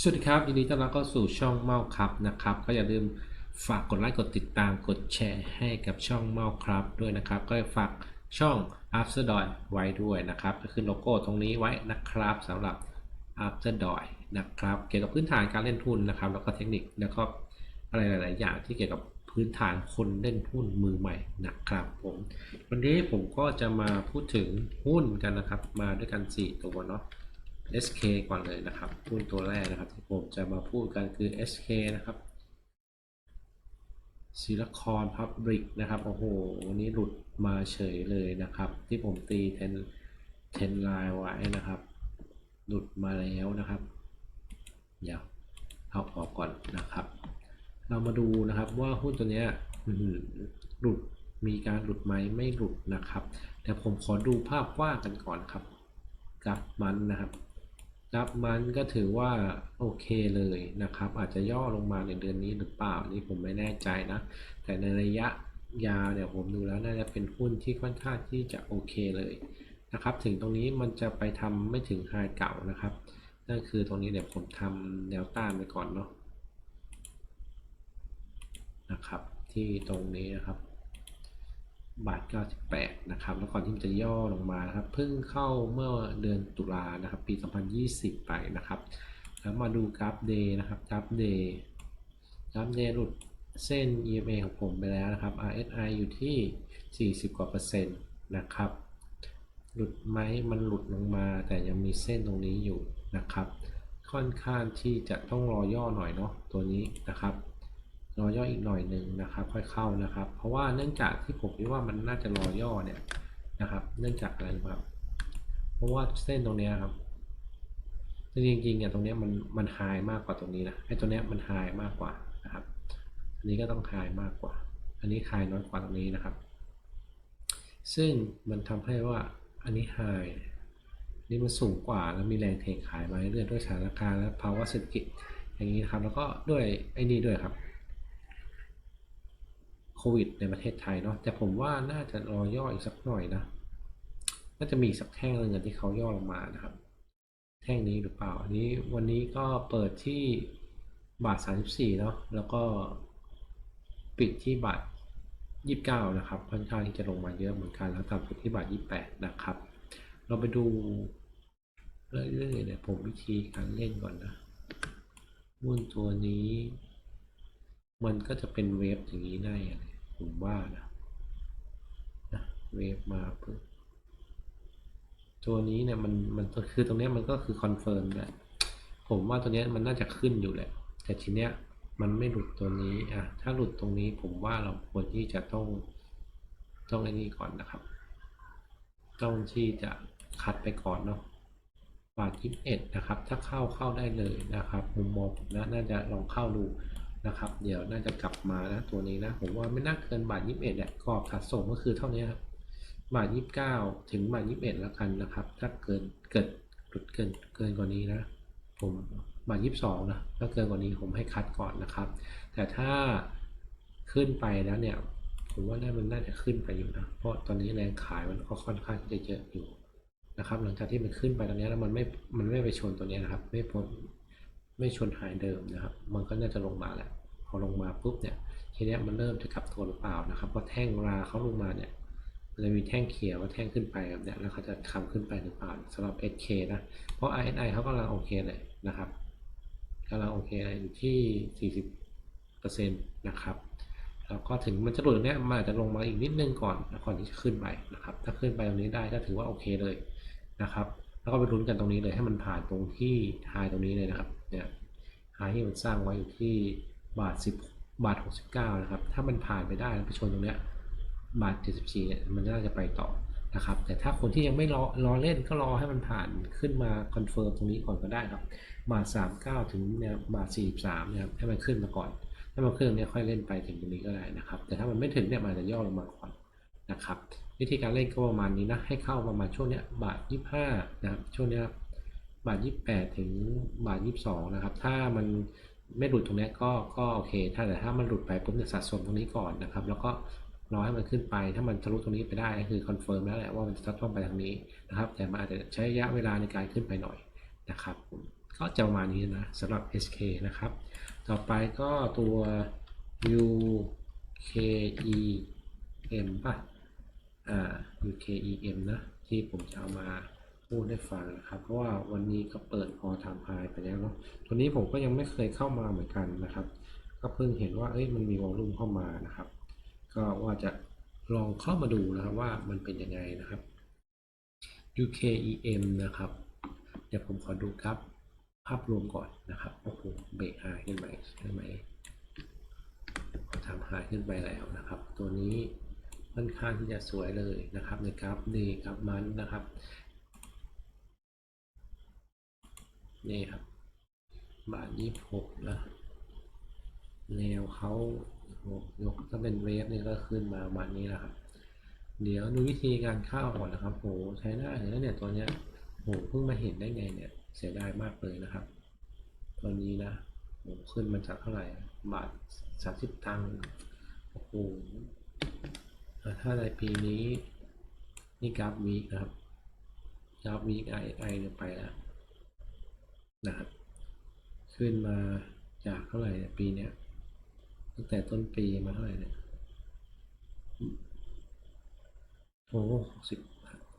สวัสดีครับยินดีต้อนรับเข้าสู่ช่องเมาครับนะครับ ก็อย่าลืมฝากกดไลค์กดติดตามกดแชร์ให้กับช่องเมาครับด้วยนะครับ ก็ฝากช่อง After d o y ไว้ด้วยนะครับก็คือโลโก้ตรงนี้ไว้นะครับสำหรับ After d o y นะครับ เกี่ยวกับพื้นฐานการเล่นหุ้นนะครับ แล้วก็เทคนิคแล้วก็อะไรหลาย ๆ อย่างที่เกี่ยวกับพื้นฐานคนเล่นหุ้นมือใหม่นะครับผมวันนี้ผมก็จะมาพูดถึงหุ้นกันนะครับ มาด้วยกัน 4 ตัวเนาะ SK ก่อนเลยนะครับหุ้นตัวแรกนะครับที่ผมจะมาพูดกันคือ SK นะครับซิลิคอนพับริกนะครับโอ้โหวันนี้หลุดมาเฉยเลยนะครับ ที่ผมตีเทนเทนไลน์ไว้นะครับ หลุดมาแล้วนะครับ เดี๋ยวเอาออกก่อนนะครับ เรามาดูนะครับว่าหุ้นตัวเนี้ยหลุดมีการหลุดไหมไม่หลุดนะครับ แต่ผมขอดูภาพกว้างกันก่อนครับกราฟมันนะครับ รับมันก็ถือว่าโอเคเลยนะครับ อาจจะย่อลงมาในเดือนนี้หรือเปล่านี่ผมไม่แน่ใจนะ แต่ในระยะยาวเนี่ยผมดูแล้วน่าจะเป็นหุ้นที่ค่อนข้างที่จะโอเคเลยนะครับ ถึงตรงนี้มันจะไปทำไม่ถึงไฮเก่านะครับ นั่นคือตรงนี้เดี๋ยวผมทำแนวต้านไปก่อนเนาะนะครับ ที่ตรงนี้นะครับ บาท98นะครับแล้วก่อนที่มันจะย่อลงมานะครับเพิ่งเข้าเมื่อเดือนตุลานะครับ ปี 2020 ไปนะครับ แล้วมาดูกราฟเดย์นะครับกราฟเดย์กราฟเดย์หลุดเส้น EMA ของผมไปแล้วนะครับ RSI อยู่ที่ 40 กว่าเปอร์เซ็นต์นะครับ หลุดไหมมันหลุดลงมาแต่ยังมีเส้นตรงนี้อยู่นะครับ ค่อนข้างที่จะต้องรอย่อหน่อยเนาะตัวนี้นะครับ รอย่ออีกหน่อยหนึ่งนะครับ ค่อยเข้านะครับ เพราะว่าเนื่องจากที่ผมคิดว่ามันน่าจะรอย่อเนี่ยนะครับ เนื่องจากอะไรครับ เพราะว่าเส้นตรงเนี้ยครับจริงจริงเนี่ยตรงเนี้ยมันมันไฮมากกว่าตรงนี้นะไอ้ตัวเนี้ยมันไฮมากกว่านะครับ อันนี้ก็ต้องไฮมากกว่า อันนี้ไฮน้อยกว่าตรงนี้นะครับ ซึ่งมันทำให้ว่าอันนี้ไฮนี่มันสูงกว่าแล้วมีแรงเทขายมาเรื่อยๆด้วยสถานการณ์และภาวะเศรษฐกิจอย่างนี้ครับ แล้วก็ด้วยไอ้นี่ด้วยครับ โควิดในประเทศไทยเนาะแต่ผมว่าน่าจะรอย่ออีกสักหน่อยนะน่าจะมีสักแท่งหนึงอะที่เขาย่อลงมานะครับ แท่งนี้หรือเปล่าอันนี้วันนี้ก็เปิดที่บาท 34เนาะแล้วก็ปิดที่บาท 29 นะครับค่อนข้างที่จะลงมาเยอะเหมือนกันแล้วต่ำสุดที่บาท 28 นะครับ เราไปดูเรื่อยๆเนี่ยผมวิธีการเล่นก่อนนะหุ้นตัวนี้ มันก็จะเป็นเวฟอย่างนี้ได้อะ ผมว่านะนะเวฟมาปุ๊บตัวนี้เนี่ยมันมันคือตรงนี้มันก็คือคอนเฟิร์มแหละผมว่าตัวนี้มันน่าจะขึ้นอยู่แหละ แต่ทีเนี้ยมันไม่หลุดตัวนี้อะถ้าหลุดตรงนี้ผมว่าเราควรที่จะต้องต้องไอ้นี่ก่อนนะครับ ต้องที่จะคัดไปก่อนเนาะบาทยี่สิบเอ็ดนะครับ ถ้าเข้าเข้าได้เลยนะครับ มุมมองผมนะน่าจะลองเข้าดู นะครับ เดี๋ยวน่าจะกลับมานะตัวนี้นะ ผมว่าไม่น่าเกินบาทยี่สิบเอ็ดแหละกรอบถัดส่งก็คือเท่านี้ครับบาทยี่สิบเก้าถึงบาทยี่สิบเอ็ดแล้วกันนะครับ ถ้าเกินเกิดหลุดเกินเกินกว่านี้นะ ผมบาทยี่สิบสองนะถ้าเกินกว่านี้ผมให้คัดก่อนนะครับ แต่ถ้าขึ้นไปแล้วเนี่ย ผมว่าน่ามันน่าจะขึ้นไปอยู่นะ เพราะตอนนี้แรงขายมันก็ค่อนข้างที่จะเยอะอยู่นะครับ หลังจากที่มันขึ้นไปตรงนี้แล้วมันไม่มันไม่ไปชนตัวนี้นะครับ ไม่พ้น ไม่ชนหายเดิมนะครับ มันก็น่าจะลงมาแหละพอลงมาปุ๊บเนี่ยทีเนี้ยมันเริ่มจะกลับตัวหรือเปล่านะครับเพราะแท่งราเขาลงมาเนี่ยมันจะมีแท่งเขียวว่าแท่งขึ้นไปแบบเนี้ยแล้วเขาจะทำขึ้นไปหรือเปล่าสำหรับ SK นะ เพราะ RSI เขากำลังโอเคเลยนะครับกำลังโอเคอยู่ที่ 40%นะครับแล้วก็ถึงมันจะหลุดเนี้ยมันอาจจะลงมาอีกนิดนึงก่อนก่อนที่จะขึ้นไปนะครับ ถ้าขึ้นไปตรงนี้ได้ก็ถือว่าโอเคเลยนะครับ แล้วก็ไปลุ้นกันตรงนี้เลยให้มันผ่านตรงที่ไฮตรงนี้เลยนะครับ เนี่ยไฮที่มันสร้างไว้อยู่ที่บาท10บาท69นะครับ ถ้ามันผ่านไปได้แล้วไปชนตรงเนี้ยบาท74เนี่ยมันน่าจะไปต่อนะครับ แต่ถ้าคนที่ยังไม่รอรอเล่นก็รอให้มันผ่านขึ้นมาคอนเฟิร์มตรงนี้ก่อนก็ได้ครับ บาท39 ถึงเนี่ยบาท43นี่ยครับให้มันขึ้นมาก่อน ถ้ามันขึ้นเนี่ยค่อยเล่นไปถึงตรงนี้ก็ได้นะครับ แต่ถ้ามันไม่ถึงเนี่ยมันอาจจะย่อลงมาก่อนนะครับ วิธีการเล่นก็ประมาณนี้นะ ให้เข้าประมาณช่วงเนี้ยบาท25นะครับ ช่วงเนี้ย ครับบาท28ถึงบาท22นะครับ ถ้ามันไม่หลุดตรงนี้ก็ก็โอเคถ้าแต่ถ้ามันหลุดไปปุ๊บเนี่ยสะสมตรงนี้ก่อนนะครับ แล้วก็รอให้มันขึ้นไป ถ้ามันทะลุตรงนี้ไปได้ก็คือคอนเฟิร์มแล้วแหละว่ามันจะต้องไปทางนี้นะครับ แต่มันอาจจะใช้ระยะเวลาในการขึ้นไปหน่อยนะครับ ก็ก็จะประมาณนี้นะสำหรับ SK นะครับ ต่อไปก็ตัว UKEM ป่ะอ่า UKEM นะที่ผมจะเอามา พูดให้ฟังนะครับ เพราะว่าวันนี้ก็เปิดพอทำพายไปแล้วเนาะตัวนี้ผมก็ยังไม่เคยเข้ามาเหมือนกันนะครับ ก็เพิ่งเห็นว่าเอ้ยมันมีวอลลุ่มเข้ามานะครับ ก็ว่าจะลองเข้ามาดูนะครับว่ามันเป็นยังไงนะครับ UKEM นะครับ เดี๋ยวผมขอดูครับ ภาพรวมก่อนนะครับโอ้โหเบรกหายขึ้นไปใช่ไหมขอทำหายขึ้นไปแล้วนะครับ ตัวนี้ค่อนข้างที่จะสวยเลยนะครับในกราฟดีกราฟมันนะครับ นี่ครับ บาทยี่หกนะแนวเขาโอ้ยกถ้าเป็นเวฟนี่ก็ขึ้นมาประมาณนี้แหละครับเดี๋ยวดูวิธีการเข้าก่อนนะครับโหใช้ได้เลยนะเนี่ยตัวเนี้ยโหเพิ่งมาเห็นได้ไงเนี่ยเสียดายมากเลยนะครับ ตัวนี้นะโหขึ้นมาจากเท่าไหร่บาทสามสิบตังค์โอ้โหอ่ถ้าในปีนี้นี่กราฟวีคนะครับกราฟวีไอไอเนี่ยไปแล้ว นะครับขึ้นมาจากเท่าไหร่เนี่ยปีเนี้ยตั้งแต่ต้นปีมาเท่าไหร่เนี่ยโอ้สิบ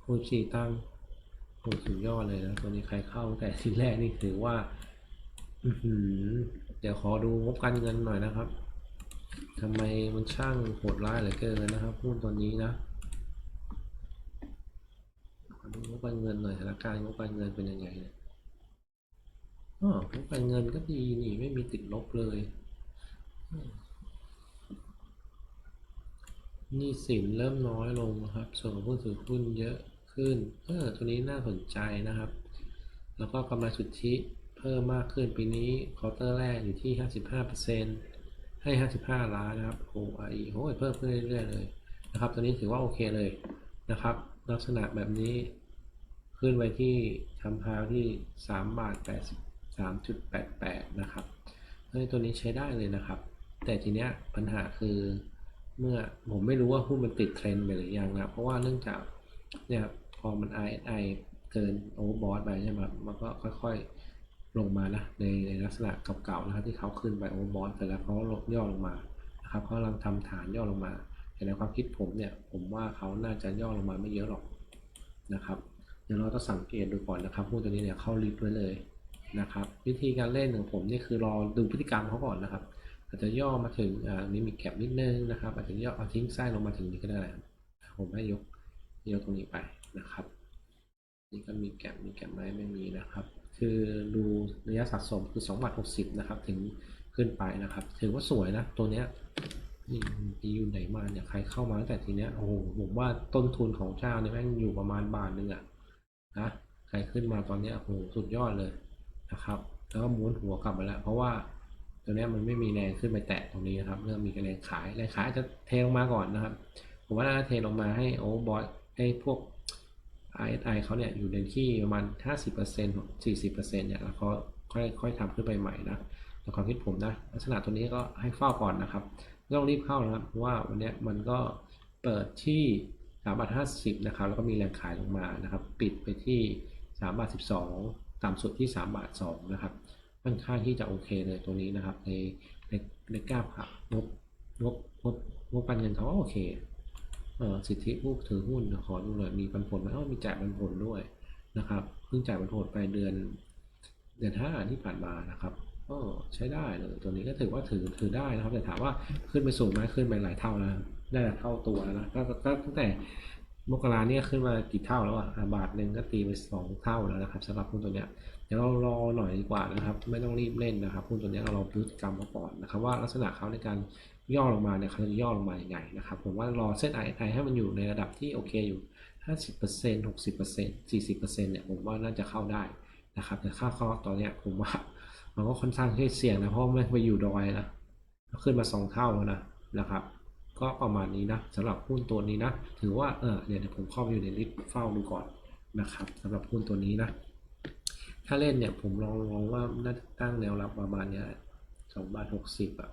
คูณสี่ตั้งโอ้สุดยอดเลยนะตัวนี้ใครเข้าตั้งแต่ทีแรกนี่ถือว่าอืเดี๋ยวขอดูงบการเงินหน่อยนะครับทำไมมันช่างโหดร้ายเหลือเกินนะครับหุ้นตัวนี้นะดูงบการเงินหน่อยสถานการณ์งบการเงินเป็นยังไงเนี่ย อ๋อการเงินก็ดีนี่ไม่มีติดลบเลยนี้สินเริ่มน้อยลงนะครับ ส่วนของผู้ถือหุ้นเยอะขึ้น เออ ตัวนี้น่าสนใจนะครับ แล้วก็กำไรสุทธิเพิ่มมากขึ้นปีนี้ควอเตอร์แรกอยู่ที่ 55%ให้ 55 ล้านนะครับ OIE โอ้ยเพิ่มขึ้นเรื่อยๆเลยนะครับ ตัวนี้ถือว่าโอเคเลยนะครับ ลักษณะแบบนี้ขึ้นไปที่ทำพาวที่3บาท80 3.88 นะครับเฮ้ยตัวนี้ใช้ได้เลยนะครับ แต่ทีเนี้ยปัญหาคือเมื่อผมไม่รู้ว่าหุ้นมันติดเทรนด์ไปหรือยังนะเพราะว่าเนื่องจากเนี่ยพอมัน RSI เกินโอเวอร์บอทไปใช่ไหมครับมันก็ค่อยๆลงมานะในในลักษณะเก่าๆนะครับที่เขาขึ้นไปโอเวอร์บอทเสร็จแล้วเขาลดย่อลงมานะครับเขากำลังทำฐานย่อลงมา แต่ในความคิดผมเนี่ยผมว่าเขาน่าจะย่อลงมาไม่เยอะหรอกนะครับเดี๋ยวเราต้องสังเกตดูก่อนนะครับหุ้นตัวนี้เนี่ยเข้าลิฟต์ไว้เลย นะครับ วิธีการเล่นของผมนี่คือรอดูพฤติกรรมเขาก่อนนะครับ อาจจะย่อมาถึงอ่ามีมีแก็บนิดนึงนะครับ อาจจะย่อเอาทิ้งไส้ลงมาถึงนี้ก็ได้ผมให้ยกยกตรงนี้ไปนะครับนี่ก็มีแก็บมีแก็บไหมไม่มีนะครับ คือดูระยะสะสมคือ2บาท60 นะครับ ถึงขึ้นไปนะครับ ถือว่าสวยนะตัวเนี้ยนี่อยู่ไหนมาเนี่ยใครเข้ามาตั้งแต่ทีเนี้ยโอ้โหผมว่าต้นทุนของเจ้าเนี่ยแม่งอยู่ประมาณบาทนึงอะนะใครขึ้นมาตอนเนี้ยโอ้โหสุดยอดเลย นะครับ แล้วก็ม้วนหัวกลับมาแล้ว เพราะว่าตัวนี้มันไม่มีแรงขึ้นไปแตะตรงนี้นะครับ เริ่มมีแรงขายแรงขายจะเทลงมาก่อนนะครับ ผมว่าน่าจะเทลงมาให้โอเวอร์บอทให้พวก RSI เขาเนี่ยอยู่ในที่ประมาณ 50% 40%เนี่ยแล้วก็ค่อยค่อยทำขึ้นไปใหม่นะในความคิดผมนะลักษณะตัวนี้ก็ให้เฝ้าก่อนนะครับต้องรีบเข้านะครับเพราะว่าวันนี้มันก็เปิดที่3บาท50 นะครับ แล้วก็มีแรงขายลงมานะครับ ปิดไปที่3บาท12 ต่ำสุดที่ 3 บาท 2 นะครับ ค่อนข้างที่จะโอเคเลยตัวนี้นะครับ ในในในกราฟครับงบงบงบงบการเงินเขาก็โอเคเออสิทธิผู้ถือหุ้นขอดูหน่อยมีปันผลไหมอ๋อมีจ่ายปันผลด้วยนะครับเพิ่งจ่ายปันผลไปเดือนเดือนห้าที่ผ่านมานะครับก็ใช้ได้เลยตัวนี้ก็ถือว่าถือถือได้นะครับแต่ถามว่าขึ้นไปสูงไหมขึ้นไปหลายเท่านะได้หลายเท่าตัวแล้วนะก็ก็ตั้งแต่ มกราเนี่ยขึ้นมากี่เท่าแล้วอะบาทหนึ่งก็ตีไปสองเท่าแล้วนะครับสำหรับหุ้นตัวเนี้ยเดี๋ยวเรารอหน่อยดีกว่านะครับ ไม่ต้องรีบเล่นนะครับหุ้นตัวเนี้ยเรารอพฤติกรรมเขาก่อนนะครับ ว่าลักษณะเขาในการย่อลงมาเนี่ยเขาจะย่อลงมาอย่างไงนะครับผมว่ารอเส้น RSI ให้มันอยู่ในระดับที่โอเคอยู่ 50% 60% 40%เนี่ยผมว่าน่าจะเข้าได้นะครับแต่ค่าเข้าตอนเนี้ยผมว่ามันก็ค่อนข้างที่เสี่ยงนะเพราะมันไปอยู่ดอยนะขึ้นมาสองเท่าแล้วนะนะครับ ก็ประมาณนี้นะสำหรับหุ้นตัวนี้นะ ถือว่าเออเดี๋ยวผมเข้าไปอยู่ในลิสต์เฝ้าดูก่อนนะครับสำหรับหุ้นตัวนี้นะ ถ้าเล่นเนี่ยผมลองลองว่าน่าจะตั้งแนวรับประมาณเนี้ยสองบาทหกสิบอะ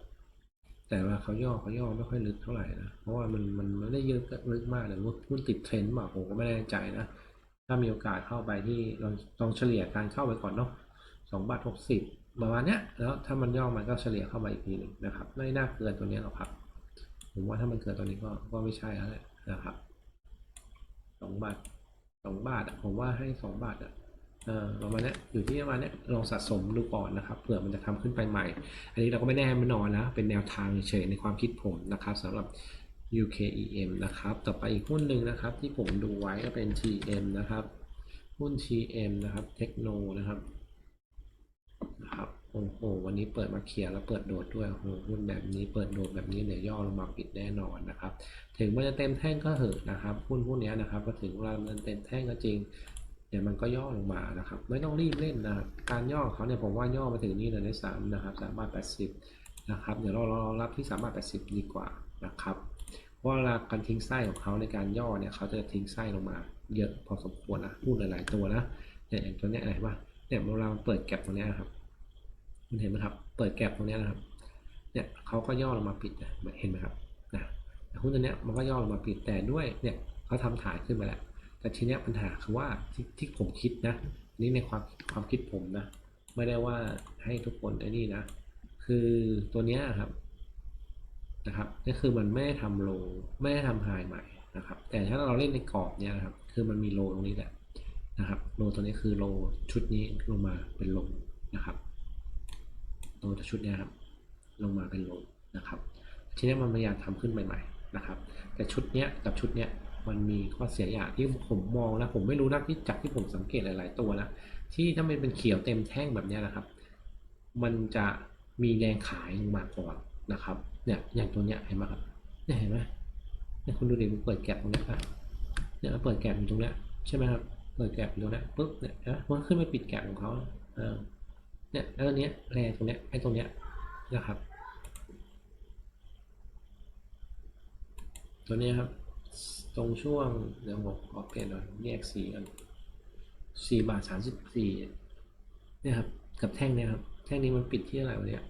แต่ว่าเขาย่อเขาย่อไม่ค่อยลึกเท่าไหร่นะ เพราะว่ามันมันไม่ได้เยอะลึกมากเลยว่าหุ้นติดเทรนด์มาผมก็ไม่แน่ใจนะ ถ้ามีโอกาสเข้าไปที่ลองลองเฉลี่ยการเข้าไปก่อนเนาะสองบาทหกสิบประมาณเนี้ยแล้วถ้ามันย่อมันก็เฉลี่ยเข้ามาอีกทีหนึ่งนะครับไม่น่าเกินตัวเนี้ยหรอกครับ ผมว่าถ้ามันเกินตัวนี้ก็ก็ไม่ใช่แล้วแหละนะครับสองบาทสองบาทผมว่าให้สองบาทอะเออประมาณเนี้ยอยู่ที่ประมาณเนี้ยลองสะสมดูก่อนนะครับเผื่อมันจะทำขึ้นไปใหม่ อันนี้เราก็ไม่แน่ไม่นอนนะ เป็นแนวทางเฉยในความคิดผมนะครับสำหรับ UKEM นะครับ ต่อไปอีกหุ้นหนึ่งนะครับ ที่ผมดูไว้ก็เป็น TM นะครับ หุ้น TM นะครับเทคโนนะครับนะครับ โอ้โห วันนี้เปิดมาเคลียร์แล้วเปิดโดดด้วยโอ้โหหุ้นแบบนี้เปิดโดดแบบนี้เดี๋ยวย่อลงมาปิดแน่นอนนะครับ ถึงมันจะเต็มแท่งก็เหอะนะครับ หุ้นหุ้นเนี้ยนะครับพอถึงเวลามันเต็มแท่งก็จริง เดี๋ยวมันก็ย่อลงมานะครับ ไม่ต้องรีบเล่นนะ การย่อเขาเนี่ยผมว่าย่อมาถึงนี่เลยในสามนะครับสามบาทแปดสิบนะครับ เดี๋ยวเราเรารับที่สามบาทแปดสิบดีกว่านะครับเพราะเวลาการทิ้งไส้ของเขาในการย่อเนี่ยเขาจะทิ้งไส้ลงมา เยอะพอสมควรนะหุ้นหลาย ๆ ตัวนะเนี่ยอย่างตัวเนี้ยอะไรวะเนี่ยเวลาเปิดแก็บตรงเนี้ยครับ เห็นไหมครับ เปิดแก็บตรงนี้นะครับ เนี่ยเขาก็ย่อลงมาปิดนะเห็นไหมครับนะหุ้นตัวเนี้ยมันก็ย่อลงมาปิดแต่ด้วยเนี่ยเขาทำฐานขึ้นมาแล้วแต่ทีเนี้ยปัญหาคือว่าที่ที่ผมคิดนะนี่ในความความคิดผมนะ ไม่ได้ว่าให้ทุกคนไอ้นี่นะ คือตัวเนี้ยครับนะครับก็คือมันไม่ได้ทำโลไม่ได้ทำไฮใหม่นะครับ แต่ถ้าเราเล่นในกรอบเนี้ยนะครับ คือมันมีโลตรงนี้แหละนะครับ โลตัวนี้คือโลชุดนี้ลงมาเป็นโลนะครับ โลชุดเนี้ยครับลงมาเป็นโลนะครับ ทีนี้มันพยายามทำขึ้นใหม่ๆนะครับ แต่ชุดเนี้ยกับชุดเนี้ยมันมีข้อเสียอย่างที่ผมมองนะผมไม่รู้นะที่จากที่ผมสังเกตหลายๆตัวนะที่ถ้ามันเป็นเขียวเต็มแท่งแบบเนี้ยนะครับ มันจะมีแรงขายลงมาก่อนนะครับเนี่ยอย่างตัวเนี้ยเห็นไหมครับเนี่ยเห็นไหมเนี่ยคุณดูดิมันเปิดแก็บตรงนี้ยครับเนี่ยมันเปิดแก็บอยู่ตรงเนี้ยใช่ไหมครับเปิดแก็บอยู่ตรงเนี้ยปุ๊บเนี่ยนไหมมันขึ้นมาปิดแก็บของเขาเออ เนี่ยแล้วอันเนี้ยแรงตรงเนี้ยไอ้ตรงเนี้ยนะครับ ตัวนี้ครับ ตรงช่วงเดี๋ยวผมขอเปลี่ยนหน่อยแยกสีกันสี่บาทสามสิบสี่เนี่ยครับกับแท่งเนี่ยครับแท่งนี้มันปิดที่อะไรวะเนี่ย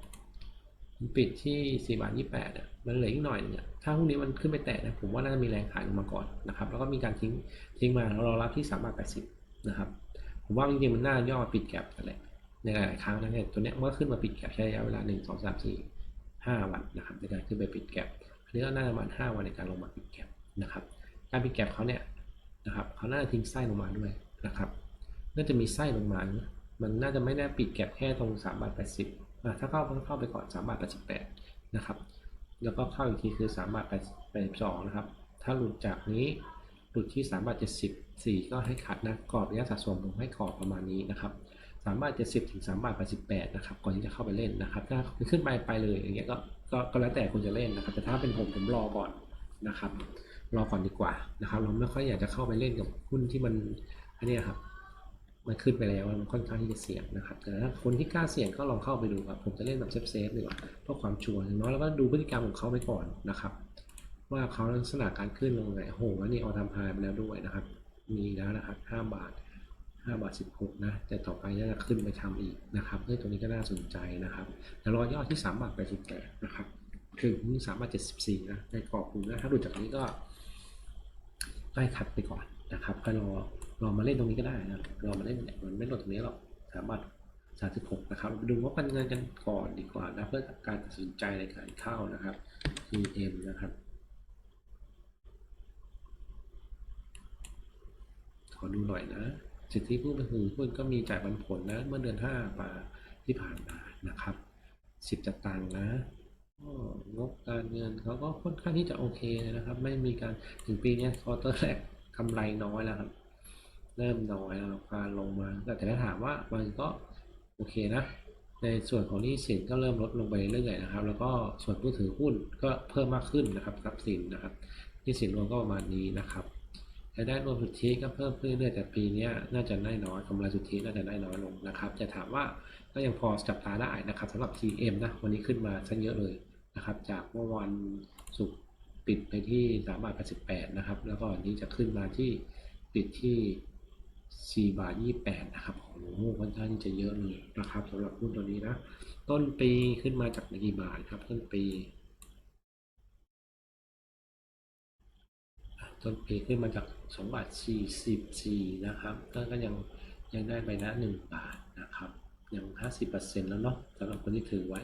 มันปิดที่สี่บาทยี่แปดอะมันเหลืออีกหน่อยนึงอะถ้าพรุ่งนี้มันขึ้นไปแตะนะผมว่าน่าจะมีแรงขายลงมาก่อนนะครับ แล้วก็มีการทิ้งทิ้งมาแล้วเรารับที่สามบาทแปดสิบนะครับ ผมว่าจริงๆมันน่าย่อปิดแก็บกันแหละ ในหลายๆครั้งนะเนี่ยตัวเนี้ยเมื่อขึ้นมาปิดแก็บใช้ระยะเวลาหนึ่งสองสามสี่ห้าวันนะครับในการขึ้นไปปิดแก็บอันนี้ก็น่าจะประมาณ5วันในการลงมาปิดแก็บนะครับ การปิดแก็บเขาเนี่ยนะครับเขาน่าจะทิ้งไส้ลงมาด้วยนะครับน่าจะมีไส้ลงมา มันน่าจะไม่ได้ปิดแก็บแค่ตรง3บาท80อะถ้าเข้าก็เข้าไปก่อน3บาท88นะครับแล้วก็เข้าอีกทีคือ3บาท82นะครับถ้าหลุดจากนี้หลุดที่3บาท74ก็ให้ขัดนะกรอบระยะสัดส่วนผมให้กรอบประมาณนี้นะครับ 3บาท70ถึง3บาท88นะครับก่อนที่จะเข้าไปเล่นนะครับ ถ้าขึ้นไปไปเลยอย่างเงี้ยก็ก็ก็แล้วแต่คุณจะเล่นนะครับ แต่ถ้าเป็นผมผมรอก่อนนะครับ รอก่อนดีกว่านะครับ เราไม่ค่อยอยากจะเข้าไปเล่นกับหุ้นที่มันอันนี้ครับมันขึ้นไปแล้วมันค่อนข้างที่จะเสี่ยงนะครับ แต่ถ้าคนที่กล้าเสี่ยงก็ลองเข้าไปดูครับ ผมจะเล่นแบบเซฟเซฟๆดีกว่าเพื่อความชัวร์อย่างน้อยแล้วก็ดูพฤติกรรมของเขาไปก่อนนะครับ ว่าเขาลักษณะการขึ้นลงไหนโอ้โหอันนี้เอาทำพายไปแล้วด้วยนะครับ มีแล้วนะครับ5บาท 5บาท16 นะ แต่ต่อไปน่าจะขึ้นไปทำอีกนะครับเรื่องตัวนี้ก็น่าสนใจนะครับแต่รอยอดที่3บาท88นะครับ ถึง3บาท74 นะ ในกรอบกลุ่มนะ ถ้าดูจากนี้ก็ไล่ขัดไปก่อนนะครับ ก็รอรอมาเล่นตรงนี้ก็ได้นะรอมาเล่นเนี่ยมันไม่ลดตรงนี้หรอก3บาท36 นะครับ ดูว่ากันเงินกันก่อนดีกว่านะเพื่อการตัดสินใจในการเข้านะครับ TM นะครับขอดูหน่อยนะ สิทธิผู้ถือหุ้นก็มีจ่ายปันผลนะ เมื่อเดือนห้าปาที่ผ่านมานะครับสิบจะตังนะก็งบการเงินเขาก็ค่อนข้างที่จะโอเคเลยนะครับ ไม่มีการถึงปีนี้ควอเตอร์แรกกำไรน้อยแล้วครับ เริ่มน้อยแล้วการลงมา แต่ถ้าถามว่ามันก็โอเคนะ ในส่วนของหนี้สินก็เริ่มลดลงไปเรื่อยๆนะครับ แล้วก็ส่วนผู้ถือหุ้นก็เพิ่มมากขึ้นนะครับทรัพย์สินนะครับหนี้สินรวมก็ประมาณนี้นะครับายได้รวมสุทธิก็เพิ่มขึ้นเรื่อยๆแต่ปีนี้น่าจะได้น้อยกำไรสุทธิน่าจะได้น้อยลงนะครับจะถามว่าก็ยังพอจับตาได้นะครับสำหรับ TM นะวันนี้ขึ้นมาซะเยอะเลยนะครับ จากเมื่อวันศุกร์ปิดไปที่3บาท88นะครับ แล้วก็วันนี้จะขึ้นมาที่ปิดที่ 4 บาท 28 นะครับโอ้โหค่อนข้างจะเยอะเลยนะครับสำหรับหุ้นตัวนี้นะ ต้นปีขึ้นมาจากกี่บาทครับ ต้นปี ต้นปีขึ้นมาจาก2บาท44 นะครับก็ก็ยังยังได้ไปนะ1บาทนะครับอย่างห้าสิบเปอร์เซ็นต์แล้วเนาะสำหรับคนที่ถือไว้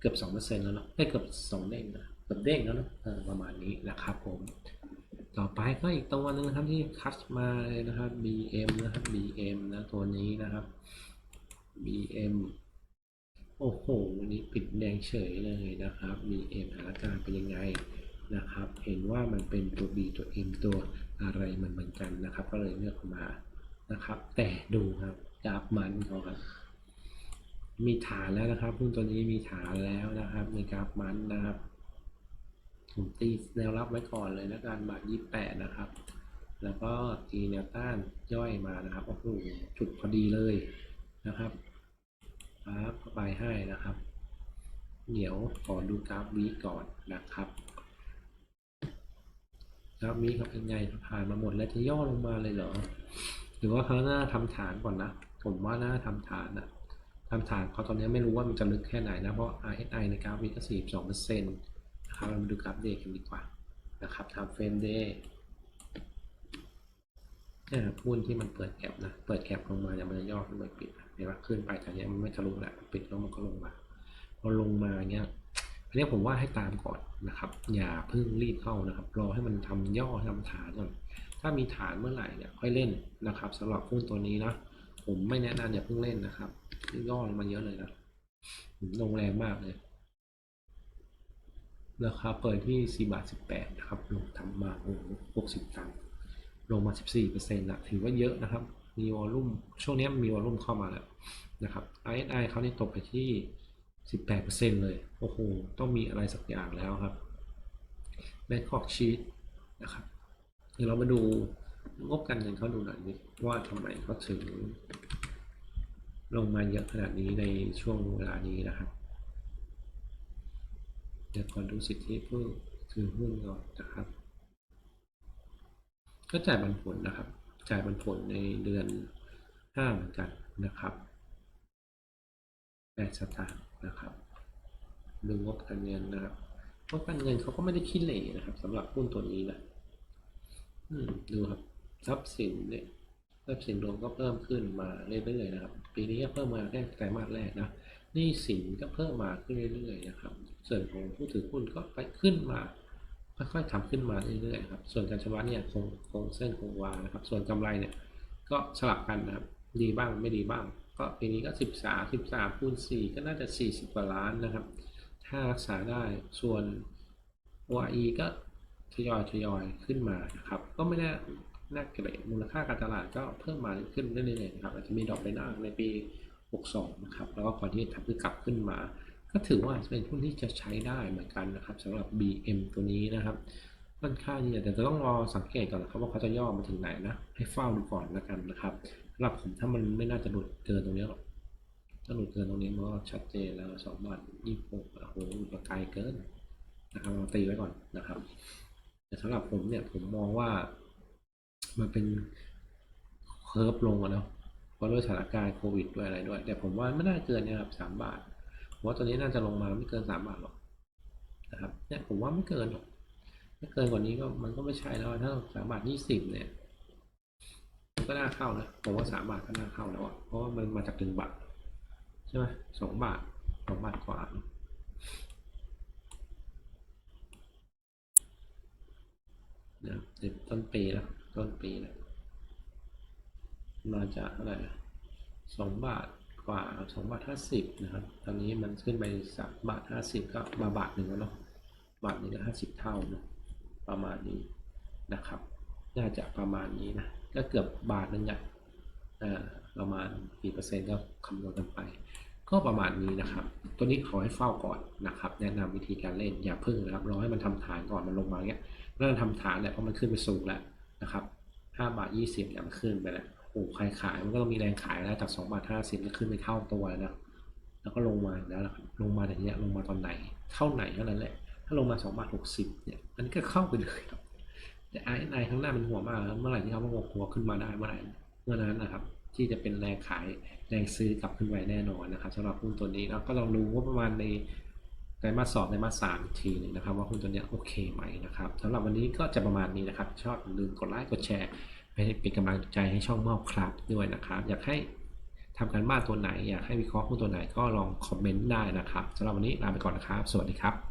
เกือบสองเปอร์เซ็นต์แล้วเนาะได้เกือบสองเด้งนะเกือบเด้งแล้วเนาะประมาณนี้นะครับผมต่อไปก็อีกตัวหนึงนะครับที่คัดมาเลยนะครับ BM นะครับ BM นะตัวนี้นะครับ BM โอ้โหวันนี้ปิดแดงเฉยเลยนะครับ BM สถานการณ์เป็นยังไง นะครับ เห็นว่ามันเป็นตัว B ตัว M ตัวอะไรมันเหมือนกันนะครับ ก็เลยเลือกมานะครับ แต่ดูครับกราฟมันเขาครับมีฐานแล้วนะครับหุ้นตัวนี้มีฐานแล้วนะครับ ในกราฟมันนะครับผมตีแนวรับไว้ก่อนเลยนะการบาทยี่แปดนะครับ แล้วก็ตีแนวต้านย่อยมานะครับโอ้โหจุดพอดีเลยนะครับครับเข้าไปให้นะครับ เดี๋ยวขอดูกราฟวีก่อนนะครับ กราฟวีเขาเป็นไงผ่านมาหมดแล้วจะย่อลงมาเลยเหรอ หรือว่าเขาหน่าทำฐานก่อนนะ ผมว่าหน่าทำฐานนะทำฐานเขาตอนนี้ไม่รู้ว่ามันจะลึกแค่ไหนนะ เพราะ RSI ในกราฟวีก็42เปอร์เซ็นต์นะครับเรามาดูกราฟเดย์กันดีกว่านะครับทำเฟรมเดย์นี่ยครับหุ้นที่มันเปิดแก็บนะ เปิดแก็บลงมาเนี่ยมันจะย่อขึ้นไปปิดเห็นไหมขึ้นไปแต่เนี้ยมันไม่ทะลุแหละปิดแล้วมันก็ลงมาพอลงมาเนี้ย อันนี้ผมว่าให้ตามก่อนนะครับ อย่าเพิ่งรีบเข้านะครับ รอให้มันทำย่อทำฐานก่อน ถ้ามีฐานเมื่อไหร่เนี่ยค่อยเล่นนะครับสำหรับหุ้นตัวนี้นะผมไม่แนะนำอย่าเพิ่งเล่นนะครับย่อลงมาเยอะเลยนะลงแรงมากเลยราคาเปิดที่ 4 บาท 18 นะครับ ลงทำมาโอ้โห60 ตังค์ ลงมา 14เปอร์เซ็นต์ละถือว่าเยอะนะครับ มีวอลลุ่ม ช่วงนี้มีวอลลุ่มเข้ามาแล้วนะครับ RSI เขานี่ตกไปที่ 18เปอร์เซ็นต์เลย โอ้โห ต้องมีอะไรสักอย่างแล้วครับ Bangkok Sheet นะครับ เดี๋ยวเรามาดูงบการเงินเขาดูหน่อยนิว่าทำไมเขาถึง ลงมาเยอะขนาดนี้ในช่วงเวลานี้นะครับ เดี๋ยวก่อนดูสิทธิผู้ถือหุ้นก่อนนะครับ ก็จ่ายปันผลนะครับ จ่ายปันผลในเดือนห้าเหมือนกันนะครับแปดสตางค์ นะครับดูงบการเงินนะครับงบการเงินเขาก็ไม่ได้ขี้เหร่นะครับสำหรับหุ้นตัวนี้นะอืมดูครับทรัพย์สินเนี่ยทรัพย์สินรวมก็เพิ่มขึ้นมาเรื่อยๆนะครับ ปีนี้ก็เพิ่มมาแค่ไตรมาสแรกนะหนี้สินก็เพิ่มมาขึ้นเรื่อยๆนะครับ ส่วนของผู้ถือหุ้นก็ไปขึ้นมาค่อยๆทำขึ้นมาเรื่อยๆครับ ส่วนการชำระเนี่ยคงคงเส้นคงวานะครับ ส่วนกำไรเนี่ยก็สลับกันนะครับ ดีบ้างไม่ดีบ้าง ก็ปีนี้ก็13 13คูณ4ก็น่าจะ40กว่าล้านนะครับ ถ้ารักษาได้ส่วน ORE ก็ทยอยทยอยขึ้นมานะครับ ก็ไม่ได้น่าเกลียดมูลค่าการตลาดก็เพิ่มมาขึ้นเรื่อยๆนะครับอาจจะมีดอกไปหน้าในปี 62 นะครับ แล้วก็ก่อนที่จะทำคือกลับขึ้นมา ก็ถือว่าเป็นหุ้นที่จะใช้ได้เหมือนกันนะครับสำหรับ BM ตัวนี้นะครับค่อนข้างที่จะแต่จะต้องรอสังเกตก่อนนะครับว่าเขาจะย่อมาถึงไหนนะ ให้เฝ้าดูก่อนแล้วกันนะครับ หรับผมถ้ามันไม่น่าจะหลุดเกินตรงนี้หรอกถ้าหลุดเกินตรงนี้มันก็ชัดเจนแล้วสองบาทยี่สิบหกโอ้โหหลุดมาไกลเกินนะครับเราตีไว้ก่อนนะครับ แต่สำหรับผมเนี่ยผมมองว่า มันเป็นเคอร์ฟลงอะเนาะเพราะด้วยสถานการณ์โควิดด้วยอะไรด้วย แต่ผมว่าไม่น่าเกินนี่ยครับสามบาทผมว่าตัวนี้น่าจะลงมาไม่เกินสามบาทหรอกนะครับเนี่ยผมว่าไม่เกินหรอกถ้าเกินกว่านี้ก็มันก็ไม่ใช่แล้วถ้าสามบาทยี่สิบเนี่ย ก็น่าเข้านะผมว่าสามบาทก็น่าเข้าแล้วอะเพราะว่ามันมาจากหนึ่งบาทใช่ไหมสองบาทสองบาทกว่านะเด็กต้นปีแล้วต้นปีแล้วมาจากเท่าไหร่สองบาทกว่าสองบาทห้าสิบนะครับ ตอนนี้มันขึ้นไปสามบาทห้าสิบก็มาบาทหนึ่งแล้วเนาะบาทหนึ่งก็ห้าสิบเท่าเนาะประมาณนี้นะครับ น่าจะประมาณนี้นะ ก็เกือบบาทหนึ่งอะอ่าประมาณกี่เปอร์เซ็นต์ก็คำนวณกันไป ก็ประมาณนี้นะครับ ตัวนี้ขอให้เฝ้าก่อนนะครับ แนะนำวิธีการเล่นอย่าพึ่งนะครับรอให้มันทำฐานก่อนมันลงมาเงี้ยเริ่มทำฐานเนี่ยเพราะมันขึ้นไปสูงแล้วนะครับห้าบาทยี่สิบเนี่ยมันขึ้นไปแล้วโอ้ใครขายมันก็ต้องมีแรงขายแล้วจาก2บาท50ก็ขึ้นไปเท่าตัวแล้วนะแล้วก็ลงมาแล้วลงมาแต่เนี้ยลงมาตอนไหนเท่าไหนเท่านั้นแหละถ้าลงมา2บาท60เนี่ยอันนี้ก็เข้าไปเลยครับ แต่ไอ้ไอข้างหน้ามันหัวมากเมื่อไหร่ที่เขามาหัวขึ้นมาได้เมื่อไหร่เมื่อนั้นนะครับ ที่จะเป็นแรงขายแรงซื้อกลับขึ้นไปแน่นอนนะครับสำหรับหุ้นตัวนี้แล้วก็ลองดูว่าประมาณในไตรมาสสองไตรมาสสามอีกทีหนึงนะครับ ว่าหุ้นตัวนี้โอเคไหมนะครับสำหรับวันนี้ก็จะประมาณนี้นะครับ ชอบอย่าลืมกดไลค์กดแชร์เป็นกำลังใจให้ช่องมอบครับด้วยนะครับ อยากให้ทำการบ้านตัวไหน อยากให้วิเคราะห์หุ้นตัวไหนก็ลองคอมเมนต์ได้นะครับสำหรับวันนี้ลาไปก่อนนะครับ สวัสดีครับ